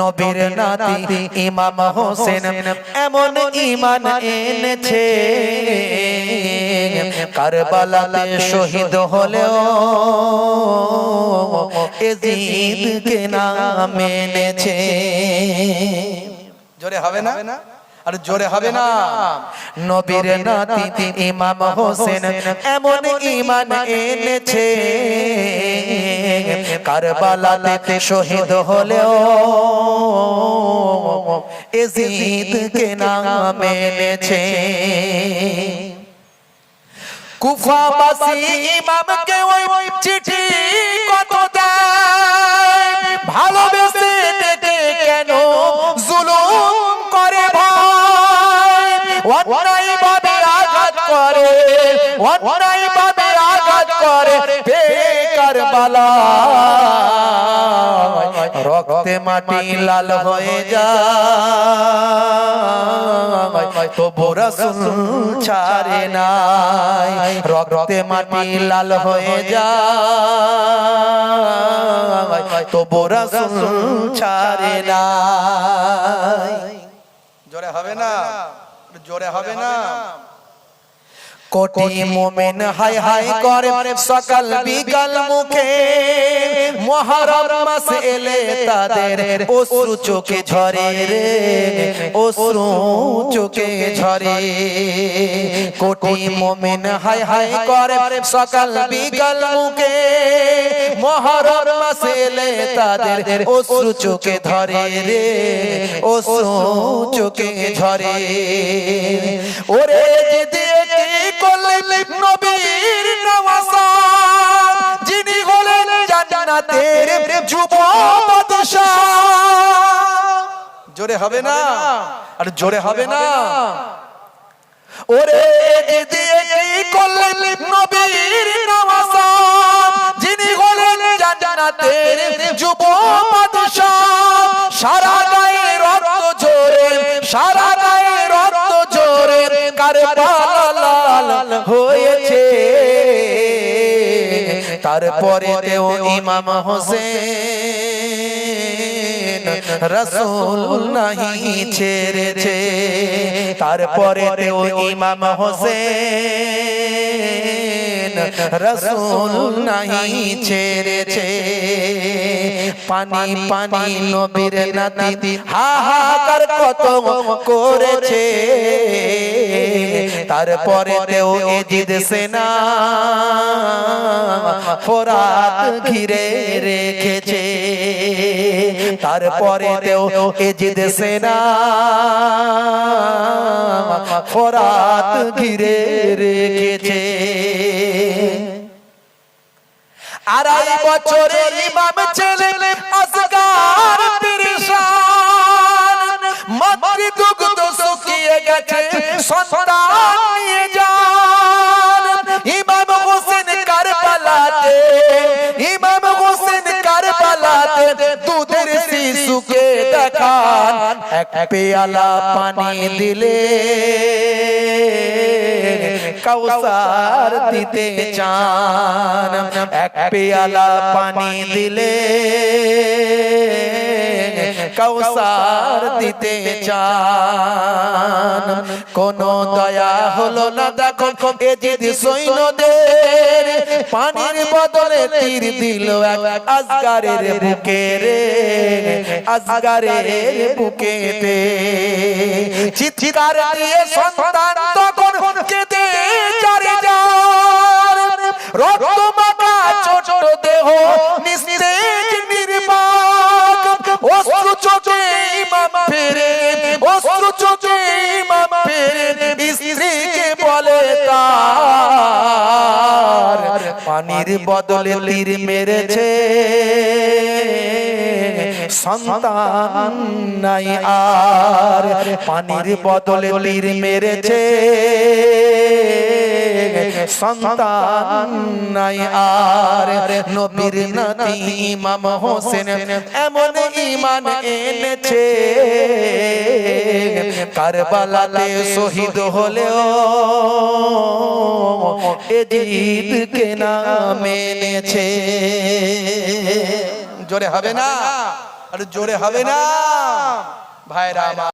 নবীর নাতি ইমাম হোসেন এমন ইমান এনেছে। কারবালাতে শহীদ হলেও এজিদকে নাম এনেছে। জোরে হবে না? আর জোরে হবে না। নবীর নাতি ইমাম হোসেন এমন ইমান এনেছে। কারবালাতে শহীদ হলেও এজিদকে নাম এনেছে। কুফাবাসী ইমামকে ওই চিঠি কত অন্যায় ভাবে আঘাত করে অন্যায় ভাবে আঘাত করে বেকার বালা রক্তে মাটি লাল হয়ে যায়। তবু রসুল ছাড়ে নাই। রক্তে মাটি লাল হয়ে যায়। তবু রসুল ছাড়ে নাই। জোরে হবে না? জোরে হবে না। কোটি মোমেন হাই হাই করে সকাল বিকাল মুখে। মহরম মাস এলে তাদের অশ্রু চোখে ঝরে। রে অশ্রু চোখে ঝরে। কোটি মোমেন হাই হাই করে সকাল বিকাল মুখে। মহরম মাস এলে তাদের অশ্রু চোখে ধরে রে। অশ্রু চোখে ঝরে। ওরে দিয়ে করলেন নবীর নওয়াজা যিনি হলেন জান্নাতের যুব জোরে হবে না? আর জোরে হবে না। ওরে দিয়ে কি করলেন নবীর নওয়াজা যিনি হলেন জান্নাতের যুব সারা গায়ে রক্ত ঝরে সারা গায়ে রক্ত ঝরে কারবালাল হয়েছে তারপরে তেও ইমাম হোসেন রসুল নাহি ছেড়েছে। তারপরে তেও ইমাম হোসেন রসুল নাহি ছেড়েছে। পানি পানি নবীর নাতি, হাহাকার কত করেছে। তারপরে তেও এজিদ সেনা ফোরাত ঘিরে রেখেছে। তারপরে তেও এজিদ সেনা ফোরাত ঘিরে রেখেছে। আড়াই বছরে ইমাম ছেলে শুকিয়ে গেছে সন্তান নিয়ে যান ইমাম হোসেন কারবালাতে ইমাম হোসেন কারবালাতে এক পেয়ালা পানি দিলে কাউসার দিতে চান। এক পেয়ালা পানি দিলে কাউসার দিতে চান। কোন দয়া হলো না, দেখো, এ যদি সৈন্যদের পানির বদলে তীর দিল আজগারের বুকে রে আজগারের বুকেতে চিৎকার দিয়ে সন্তান তখন কেঁদে চারি যার রক্ত মাখা ছোট দেহ, নিস্তেজ বলে পানির বদলে তীর মেরেছে। সন্তান নাই আর পানির বদলে তীর মেরেছে। সন্তান নাই আর নবীর নাতি ইমাম হোসেন এমন ইমান এনেছে। কারবালাতে শহীদ হলেও এজিদকে নাম এনেছে। জোরে হবে না? আর জোরে হবে না। ভাইরা।